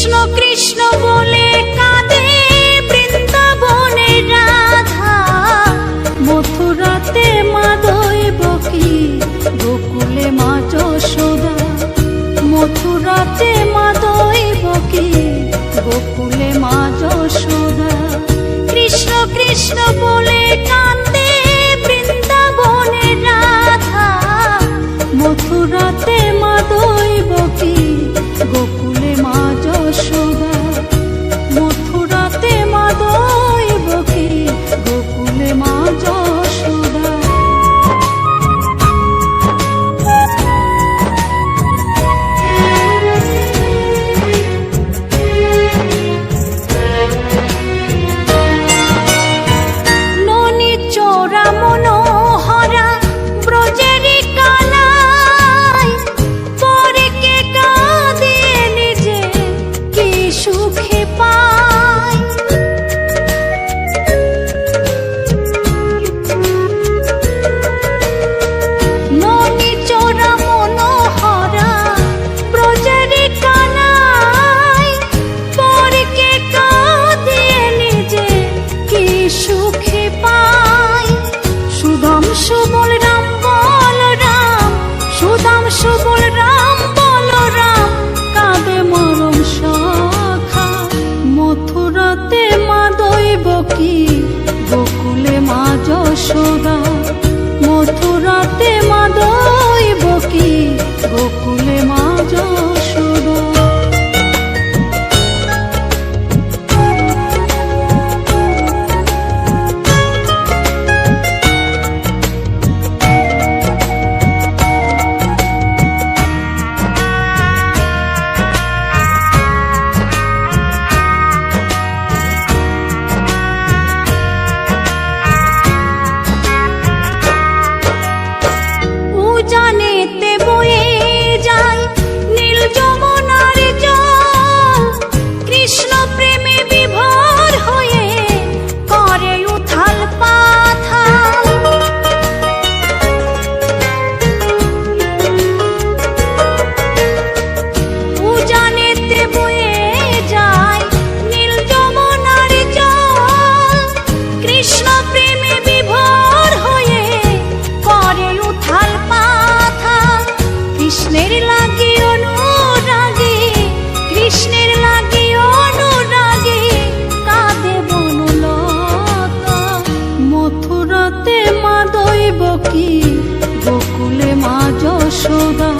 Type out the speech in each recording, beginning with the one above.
কৃষ্ণ কৃষ্ণ বল যশোদা মথুরাতে মা বকি গোকুলে মা যশোদা মথুরাতে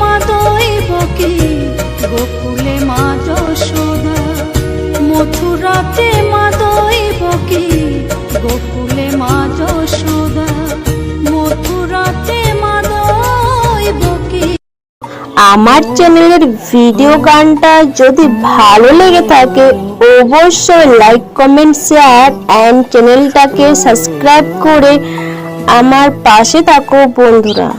মা গোকুলে মা যশোদা। মথুরাতে মা গোকুলে মা যশোদা। মথুরাতে মা আমার চ্যানেলের ভিডিও গানটা যদি ভালো লেগে থাকে, অবশ্যই লাইক কমেন্ট শেয়ার অ্যান্ড চ্যানেলটাকে সাবস্ক্রাইব করে আমার পাশে থাকো বন্ধুরা।